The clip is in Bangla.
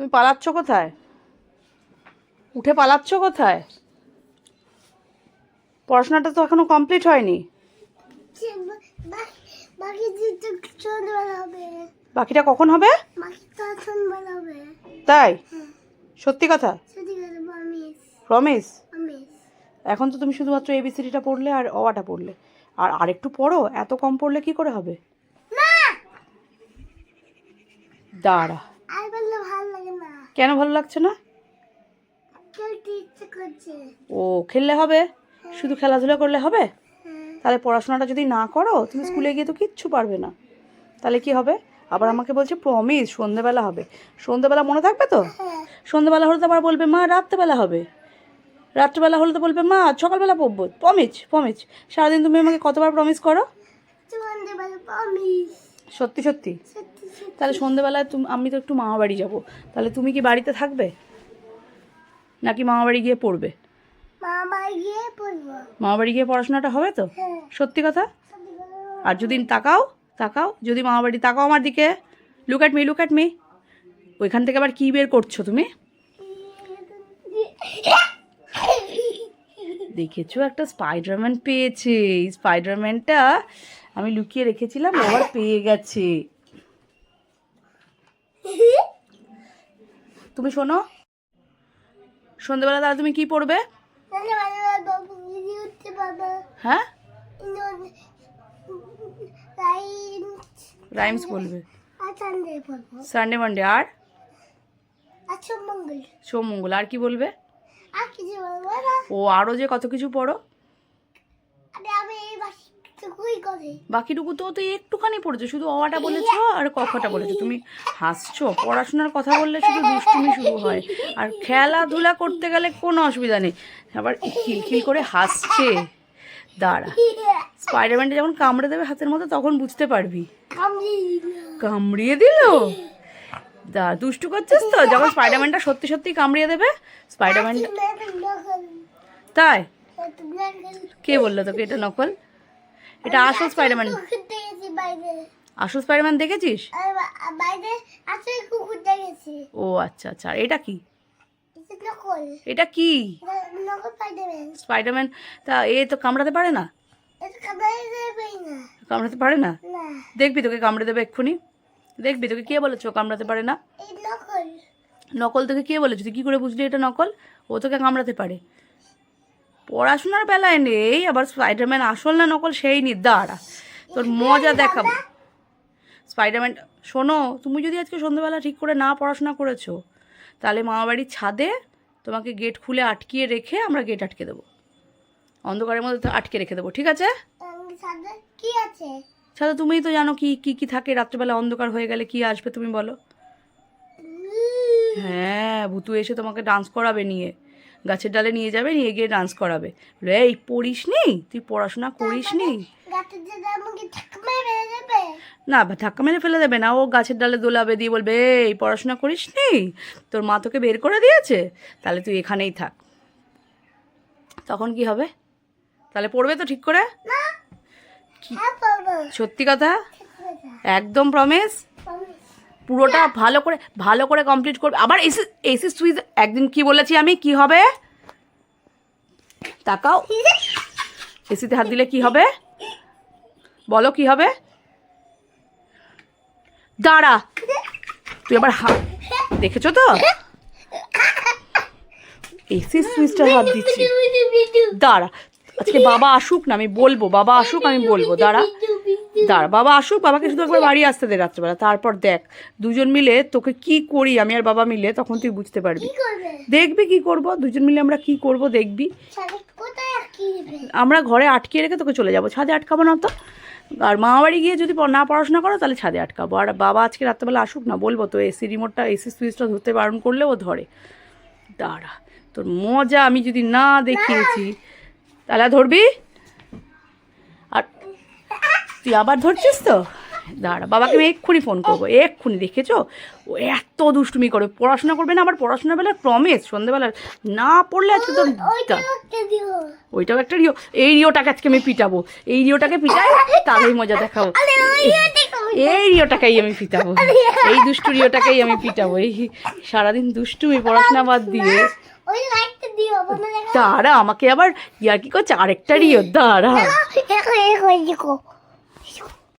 তুমি পালাচ্ছ কোথায়? উঠে পালাচ্ছ কোথায়? পড়াশোনাটা তো এখনও কমপ্লিট হয়নি। বাকিটা কখন হবে? তাই? সত্যি কথা? প্রমিস এখন তো তুমি শুধুমাত্র এবিসিডিটা পড়লে আর অওয়াটা পড়লে। আর আরেকটু পড়ো এত কম পড়লে কি করে হবে? দাঁড়া আর বললে ভালো লাগে না কেন ভালো লাগছে না? ও খেললে হবে? শুধু খেলাধুলা করলে হবে? হ্যাঁ। তাহলে পড়াশোনাটা যদি না করো তুমি স্কুলে গিয়ে তো কিচ্ছু পারবে না। তাহলে কি হবে? আবার আমাকে বলছে প্রমিস সন্ধেবেলা হবে। সন্ধেবেলা মনে থাকবে তো? হ্যাঁ। সন্ধেবেলা হলে তো আবার বলবে মা রাত্রেবেলা হবে। রাত্রেবেলা হলে তো বলবে মা সকালবেলা পড়ব। প্রমিস প্রমিস সারাদিন তুমি আমাকে কতবার প্রমিস করো? সন্ধ্যাবেলা প্রমিস। সত্যি সত্যি? তাহলে সন্ধেবেলায় তুমি আমি তো একটু মামা বাড়ি যাব। তাহলে তুমি কি বাড়িতে থাকবে? নাকি মামা বাড়ি গিয়ে পড়বে? মামা বাড়ি গিয়ে পড়াশোনাটা হবে তো? হ্যাঁ। সত্যি কথা? আর যদি তাকাও তাকাও যদি মামা বাড়ি তাকাও আমার দিকে। Look at me look at me ওইখান থেকে আবার কী বের করছ তুমি? দেখেছ একটা স্পাইডারম্যান পেয়েছে। স্পাইডারম্যানটা আমি লুকিয়ে রেখেছিলাম আবার পেয়ে গেছে। তুমি শোনো। সন্ধ্যেবেলা তাহলে তুমি কি পড়বে? হ্যাঁ? রাইমস বলবে। সানডে মানডে আর? আচ্ছা মঙ্গল। সোম মঙ্গল আর কি বলবে? ও আরও যে কত কিছু পড়ো আরে আমি এই বাসটুকুই করি বাকিটুকু তো তো একটুখানি পড়েছো শুধু অওয়াটা বলেছ আর কখটা বলেছ। তুমি হাসছো পড়াশোনার কথা বললে শুধু দুষ্টুমি শুরু হয়। আর খেলাধুলা করতে গেলে কোনো অসুবিধা নেই। আবার খিলখিল করে হাসছে। দাঁড়া স্পাইডারম্যানটা যখন কামড়ে দেবে হাতের মতো তখন বুঝতে পারবি। কামড়িয়ে দিল। দা দুষ্টু করছিস তো? যখন স্পাইডারম্যানটা সত্যি সত্যি কামড়িয়ে দেবে স্পাইডারম্যানটা তাই? কে বলল তোকে এটা নকল? এটা আসল স্পাইডারম্যান। আসল স্পাইডারম্যান দেখেছিস? ও আচ্ছা আচ্ছা। এটা কি? এটা কি? স্পাইডারম্যান। তা এ তো কামড়াতে পারে না? কামড়াতে পারে না? দেখবি তোকে কামড়ে দেবে এক্ষুনি। দেখবি তোকে কে বলেছ ও কামড়াতে পারে না? নকল তোকে কে বলেছ? তুই কী করে বুঝলি এটা নকল? ও তোকে কামড়াতে পারে। পড়াশোনার বেলায় নেই আবার স্পাইডারম্যান আসল না নকল সেই নি দাঁড়া। তোর মজা দেখাবো। স্পাইডারম্যান শোনো তুমি যদি আজকে সন্ধ্যেবেলা ঠিক করে না পড়াশোনা করেছ তাহলে মামাবাড়ির ছাদে তোমাকে গেট খুলে আটকিয়ে রেখে আমরা গেট আটকে দেবো। অন্ধকারের মধ্যে তো আটকে রেখে দেবো ঠিক আছে? কি আছে? ছাদে তুমিই তো জানো কি কি কি থাকে রাত্রেবেলা অন্ধকার হয়ে গেলে কি আসবে তুমি বলো। হ্যাঁ ভুতু এসে তোমাকে ডান্স করাবে নিয়ে। গাছের ডালে নিয়ে যাবে নিয়ে গিয়ে ডান্স করাবে। বলে, এই পড়িস নি? তুই পড়াশোনা করিস নি? না ধাক্কা মেরে ফেলে দেবে না ও গাছের ডালে দোলাবে দিয়ে বলবে এই পড়াশোনা করিস নি? তোর মা তোকে বের করে দিয়েছে? তাহলে তুই এখানেই থাক। তখন কি হবে? তাহলে পড়বে তো ঠিক করে? হ্যাঁ সত্যি কথা? একদম প্রমিস. পুরোটা ভালো করে ভালো করে কমপ্লিট করবে। আবার এসি এসি সুইচ একদিন কি বলেছি আমি? কি হবে? তাকাও। এসিতে হাত দিলে কি হবে? বলো কি হবে? দাঁড়া। তুই আবার হাত, দেখেছ তো? এসি সুইচটা হাত দিচ্ছি। দাঁড়া। আজকে বাবা আসুক না, আমি বলব, বাবা আসুক, আমি বলব। দাঁড়া। দাঁড়া বাবা আসুক বাবাকে শুধু একবার বাড়ি আসতে দে রাত্রেবেলা। তারপর দেখ দুজন মিলে তোকে কি করি আমি আর বাবা মিলে তখন তুই বুঝতে পারবি। দেখবি কি করব দুজন মিলে আমরা কি করব দেখবি। আমরা ঘরে আটকে রেখে তোকে চলে যাব। ছাদে আটকাবো না তো। আর মামা বাড়ি গিয়ে যদি না পড়াশোনা করো তাহলে ছাদে আটকাবো। আর বাবা আজকে রাত্রেবেলা আসুক না বলব তো এসি রিমোটটা এসি সুইচটা ধরতে বারণ করলে ও ধরে। দাঁড়া তোর মজা আমি যদি না দেখিয়েছি তাহলে ধরবি? তুই আবার ধরছিস তো দাঁড়া বাবাকে আমি এক্ষুনি ফোন করব এক্ষুনি দেখেছ ও এত দুষ্টুমি করে পড়াশোনা করবে না আবার পড়াশোনার বেলায় প্রমিস সন্ধ্যেবেলা না পড়লে আজকে তো ওইটা ওইটাও একটা রিও এই রিওটাকে আজকে আমি পিটাবো এই রিওটাকে পিটাই তাহলেই মজা দেখাবো এই রিওটাকেই আমি পিটাবো এই দুষ্টু রিওটাকেই আমি পিটাবো এই সারাদিন দুষ্টুমি পড়াশোনা বাদ দিয়ে দাঁড়া আমাকে আবার ইয়ার কি করছে আরেকটা রিও দাঁড়া